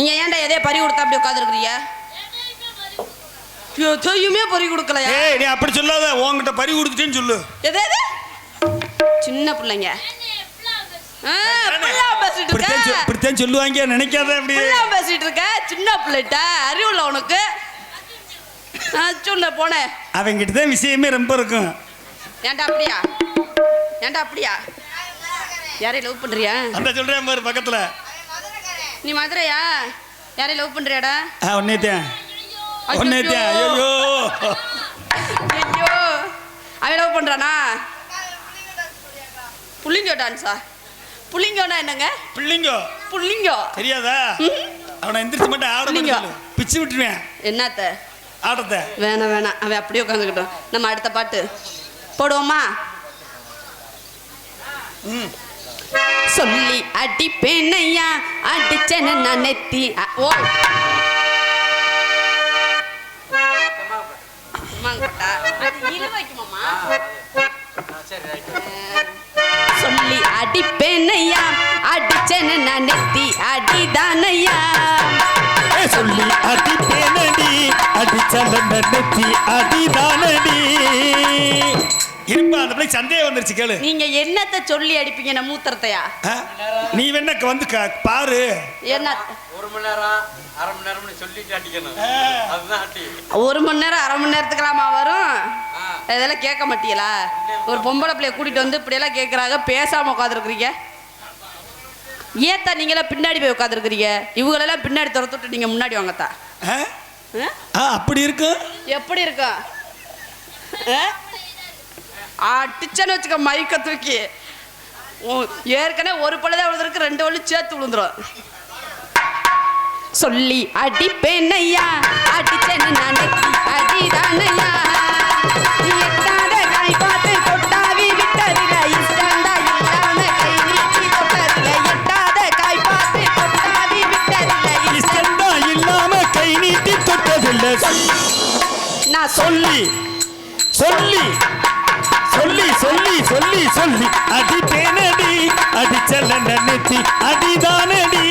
நீங்க ஏன்டா எதையோ பறி கொடுத்தா அப்படி உட்காந்துருக்குறீங்க எதையுமே பறி கொடுக்கலையா? ஏய் நீ அப்படி சொல்லாத. உன்கிட்ட பறி கொடுத்துட்டேன்னு சொல்லு. எது எது? சின்ன பிள்ளைங்க. இப்படித்தான் சொல்லுவாங்க. நினைக்காத அப்படி. பேசிட்டு இருக்க. சின்ன பிள்ளைட்ட அறிவுள்ள உனக்கு. சொன்ன போனேன் அவங்கிட்ட தான் விஷயமே ரொம்ப இருக்கும். ஏன்டா அப்படியா? ஏன்டா அப்படியா? யாரையும் லவ் பண்றியா? அந்த சொல்றேன் பாரு பக்கத்துல. நீ மதுரையா? யாரையும் லவ் பண்றியாடா? ஆ ஒன்னேத்தேன் ஒன்னேத்தேன் ஐயோ. ஐயோ அவன் லவ் பண்றானா? புள்ளிங்கோ டான்ஸா புள்ளிங்கோனா என்னங்க? பிள்ளைங்க. புள்ளிங்கோ. தெரியாதா? அவனை எந்திரிச்சு மட்டும் ஆட பிள்ளைங்க. சொல்லு. பிச்சு விட்டுருவேன். என்னத்த? ஆட்டத்தை. வேணாம் வேணாம். அவன் அப்படியே உட்காந்துக்கிட்டோம் நம்ம அடுத்த பாட்டு. போடுவோமா? ம். சொல்லி அடிப்பேனையா அடிச்சேன நான் நெத்தி அ- ஓ? சொல்லி அடிப்பேனையா அடிச்சேன நான் நெத்தி அடிதானையா. சொல்லி அடி பேனடி அடி சலன நெத்தி அடிதானடி. இருப்பா அந்த பிள்ளைக்கு சந்தேகம் வந்துருச்சு கேளு. நீங்க என்னத்த சொல்லி அடிப்பீங்க நான் மூத்திரத்தையா? ஆ? நீ வேணா வந்து க- பாரு. என்ன? ஒரு மணி நேரம் அரை மணி நேரம்னு சொல்லிட்டு அடிக்கணும். அதுதான் அடி. ஒரு மணி நேரம் அரை மணி நேரத்துக்கலாமா வரும். இதெல்லாம் கேட்க மாட்டீங்களா? ஒரு பொம்பளை பிள்ளைய கூட்டிட்டு வந்து இப்படியெல்லாம் கேட்குறாங்க பேசாம உட்காந்துருக்குறீங்க ஏத்தா நீங்களாம் பின்னாடி போய் உட்காந்துருக்குறீங்க இவங்களெல்லாம் பின்னாடி துரத்துட்டு நீங்க முன்னாடி வாங்கத்தா ஆ? ஆ? ஆ அப்படி இருக்கும்? எப்படி இருக்கும்? ஆ? அடிச்சேன்னு வச்சுக்க மைக்க தூக்கி. உ- ஏற்கனவே ஒரு பழுதான் விழுந்திருக்கு ரெண்டு வழி சேர்த்து விழுந்துரும். சொல்லி அடிப்பேனையா அடிச்சேன்னு நான் அடிதானையா? கொட்டாவி கை கொட்டாவி நான் சொல்லி சொல்லி சொல்லி சொல்லி சொல்லி சொல்லி. அடி தேனடி அடி சலன நெத்தி அடிதானடி.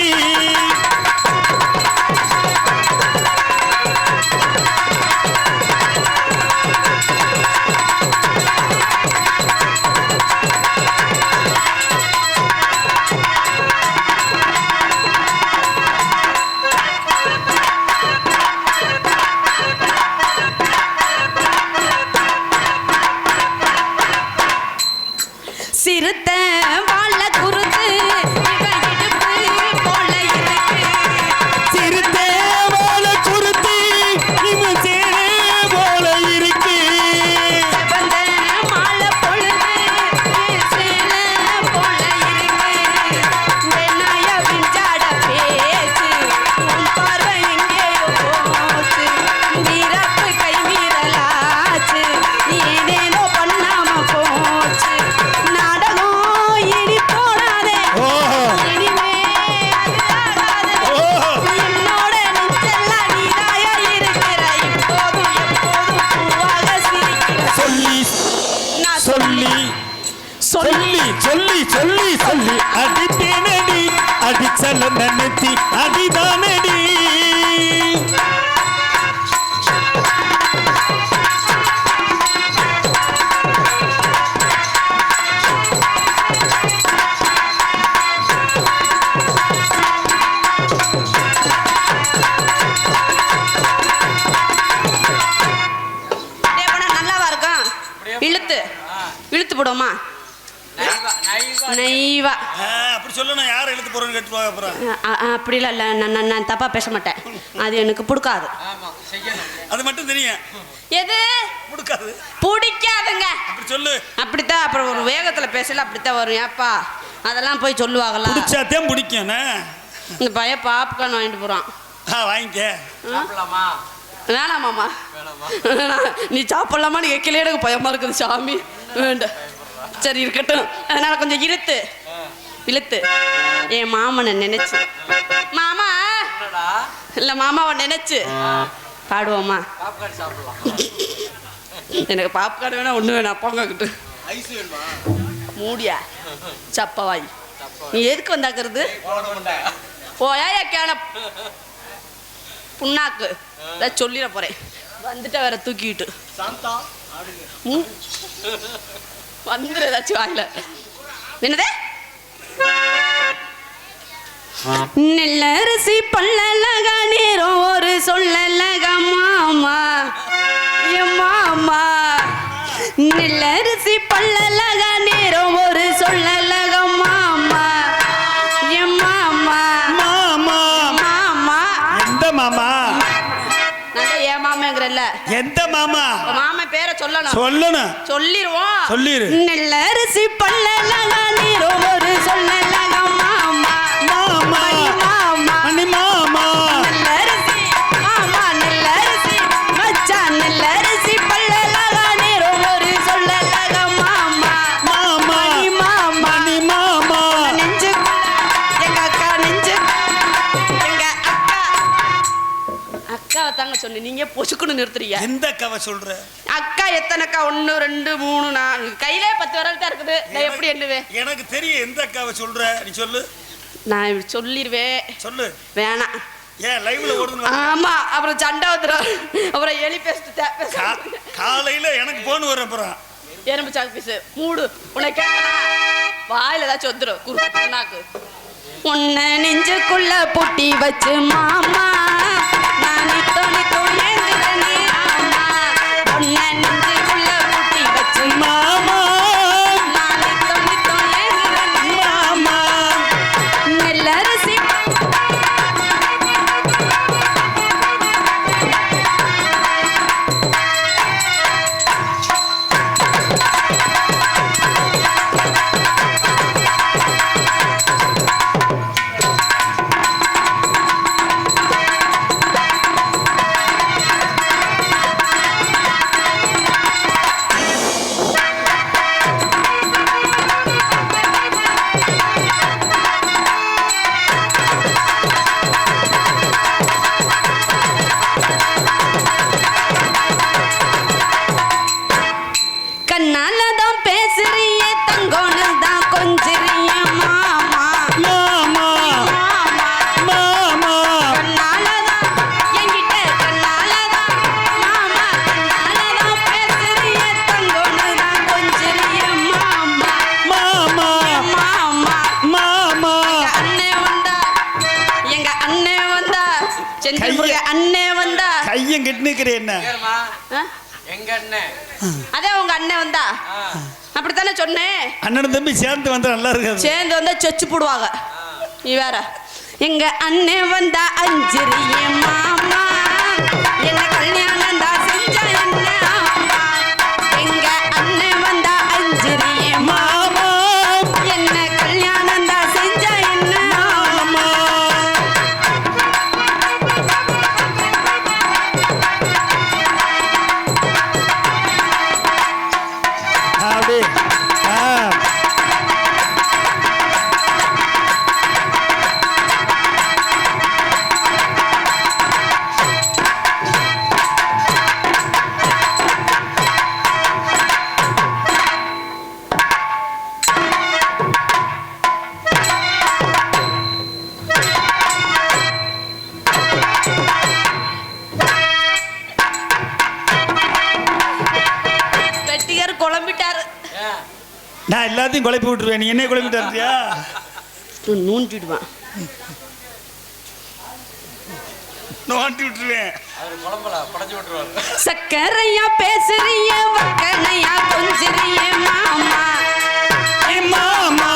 நெத்தி கேட்டுருவாங்க அப்புறம் அப்படிலாம் இல்லை. நான் நான் தப்பாக பேச மாட்டேன் அது எனக்கு பிடிக்காது. ஆமா செய்யணும். அது மட்டும் தெரியும். எது? கொடுக்காது பிடிக்காதுங்க. அப்படி சொல்லு. அப்படித்தான் அப்புறம் ஒரு வேகத்தில் பேசல அப்படித்தான் வரும். ஏப்பா அதெல்லாம் போய் சொல்லுவாங்களா? பிடிச்சாத்தான் பிடிக்கும்? இந்த பையன் பாப்கார்ன் வாங்கிட்டு போகிறான் ஆ வாங்கிக்க. சாப்பிடலாமா? வேணாமாம்மா வேணாமா வேணாம். நீ சாப்பிடலாமான்னு கேட்கல எனக்கு பயமா இருக்குது சாமி. வேண்டாம். சரி இருக்கட்டும். அதனால கொஞ்சம் இழுத்து இழுத்து என் மாமனை நினைச்சு. மாமா! இல்ல மாமாவை நினைச்சு. பாடுவோமா? எனக்கு பாப்கார்ன் வேணா ஒண்ணு வேணாம்? போங்கக்கிட்டு மூடியா? சப்பவாய். நீ எதுக்கு வந்தாக்குறது? ஓயா கேன புண்ணாக்கு. சொல்லிட போறேன். வந்துட்ட வேற தூக்கிட்டு. வந்துரு ஏதாச்சும் வாயில. என்னது? நெல்லரிசி பல்லலக நேரம் ஒரு சொல்லலக மாமா. மாமா. நெல்லரிசி பல்லலக நேரம் ஒரு சொல்லலக மாமா. என் மாமா. மாமா. மாமா. எந்த மாமா? என் மாமாங்கிறல்ல எந்த மாமா? மாமா பேரை சொல்லணும். சொல்லணும். சொல்லிருவோம். சொல்லிரு. நெல்லரிசி பல்லலக நீரும் ஒரு சொல்லலக தாங்க சொன்னேன். நீங்க பொசுக்குன்னு நிறுத்துறீங்க? எந்த கவை சொல்ற? அக்கா எத்தனைக்கா? ஒன்று ரெண்டு மூணு நாலு கையிலே பத்து விரல் தான் இருக்குது. நான் எப்படி எண்ணுவேன்? எனக்கு தெரியும் எந்த கவை சொல்ற. நீ சொல்லு. நான் சொல்லிடுவேன் சொல்லு. வேணாம். ஏன் லைவ்ல ஓடுது ஆமா அப்புறம் சண்டை வந்துடும் அப்புறம் எலி பேசிட்டு காலையில எனக்கு போன் வர அப்புறம். எறும்பு சாக்கு பீஸு மூடு. உன்னை கேட்கறா வாயில ஏதாச்சும் வந்துடும் குறுக்கு உன்னை நெஞ்சுக்குள்ள பொட்டி வச்சு மாமா எங்க அண்ணே வந்தா. செந்தில் அண்ணே வந்தா. கையும் கெட்டு என்ன? எங்க அண்ணன் அதே உங்க அண்ணன் வந்தா. அப்படித்தானே சொன்னேன் அண்ணனும் தம்பி சேர்ந்து வந்தா நல்லா இருக்காது. சேர்ந்து வந்தா செச்சு போடுவாங்க. நீ வேற எங்க அண்ணன் வந்தா அஞ்சிரிய எல்லாத்தையும் குழப்பி விட்டுருவேன். நீ என்ன குழப்பிட்டாருயா நூண்டிடுவான். நோண்டி விட்டுருவேன். சக்கரையா பேசுறிய வக்கனையா கொஞ்சிறிய மாமா. ஏ மாமா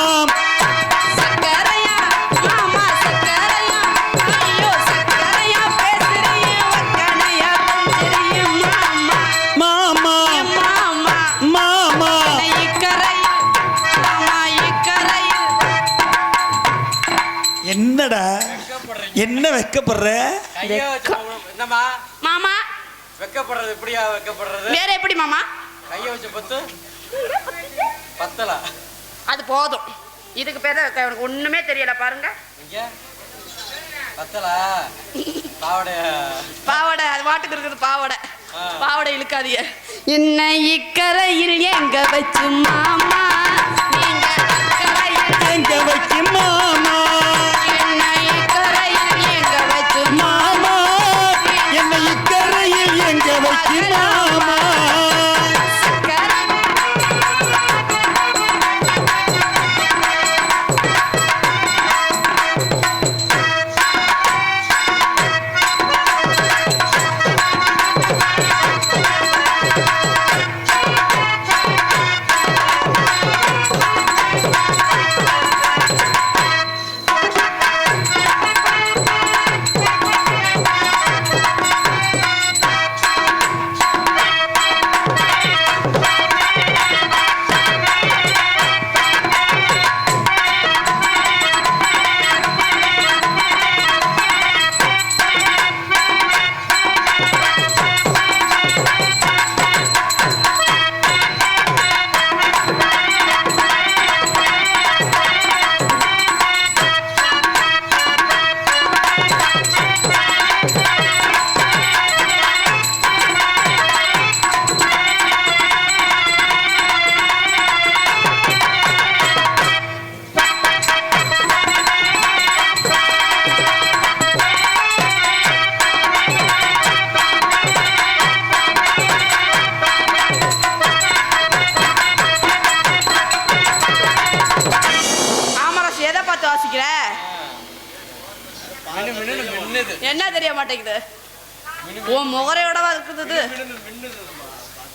என்னடா? என்ன வெக்கப்படுற? என்னம்மா? மாமா. வெக்கப்படுறது எப்படியா வெக்கப்படுறது? வேற எப்படி மாமா? கையை வச்சு பத்து? பத்தல? அது போதும். இதுக்கு பேர் தான் வைக்க எனக்கு ஒண்ணுமே தெரியல. பாருங்க. பத்தல? பாவடைய பாவாடை. அது வாட்டுக்கு இருக்குது பாவாடை. பாவாடை இழுக்காதீங்க. என்ன இக்கரையில் எங்க வச்சு மாமா?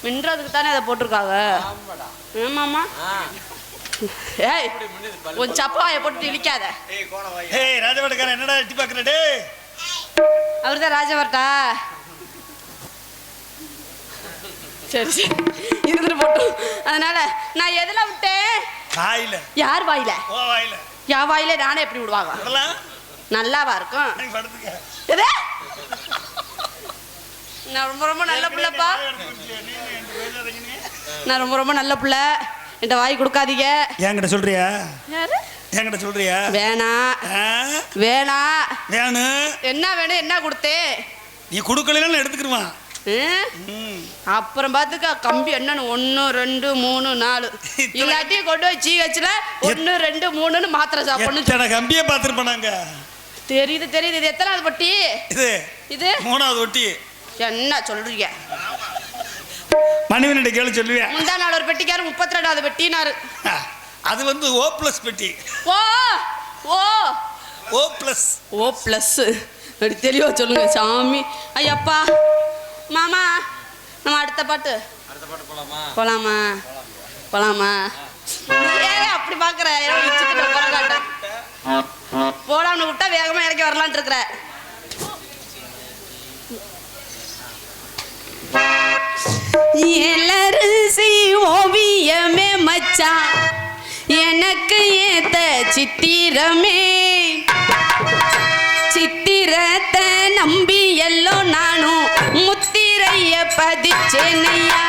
மின்றதுக்கு தானே அதை போட்டிருக்காங்க. ஆமாடா. ஆமாம்மா ஏய் உன் சப்பாயை போட்டு இழிக்காத. ஏய் கோண வாய். ஏய் ராஜவாடக்காரன் என்னடா எட்டி பாக்குற டே அவர் தான் சரி சரி. இருந்துட்டு போட்டோம் அதனால நான் எதுல விட்டேன்? வாயில. யார் வாயில? ஓ வாயில. யா வாயில நானே எப்படி விடுவாங்க? நல்லாவா இருக்கும்? நீ படுத்துக்க. எது? நான் ரொம்ப ரொம்ப நல்ல பிள்ளைப்பா. நான் ரொம்ப ரொம்ப நல்ல பிள்ளை. என்கிட்ட வாய் கொடுக்காதீங்க. என்கிட்ட சொல்றியா? யாரு? என்கிட்ட சொல்றியா? வேணாம் ஆ? வேணாம் வேணும் என்ன வேணும் என்ன கொடுத்தேன் நீ கொடுக்கலன்னு? ம். அப்புறம் பார்த்துக்க கம்பி என்னன்னு? ஒன்று ரெண்டு மூணு நாலு. இல்லாட்டி கொண்டு போய் ஜிஹெச்ல ஒன்று ரெண்டு மூணுன்னு மாத்திரை சாப்பிடணும் கம்பியை பார்த்துருப்பானாங்க தெரியுது தெரியுது. இது எத்தனாவது பட்டி இது இது? மூணாவது ஒட்டி. என்ன சொல்றீங்க? மணிவனிட்ட கேளு சொல்லுவேன் முந்தா நாள் ஒரு பெட்டிக்காரு முப்பத்தி ரெண்டாவது பெட்டினாரு அது வந்து ஓ பிளஸ் பெட்டி. O O. O plus. O plus. அப்படி தெளிவா சொல்லுங்க சாமி. ஐயப்பா மாமா நம்ம அடுத்த பாட்டு. அடுத்த பாட்டு போலாமா? போலாமா? போலாமா? ஏன் அப்படி பாக்குற. போலாம்னு விட்டா வேகமா இறக்கி வரலான்ட்டு இருக்கிற. எல்லரிசி ஓவியமே மச்சான் எனக்கு ஏத்த சித்திரமே. சித்திரத்தை நம்பி எல்லோ நானும் முத்திரைய பதிச்சேனையா.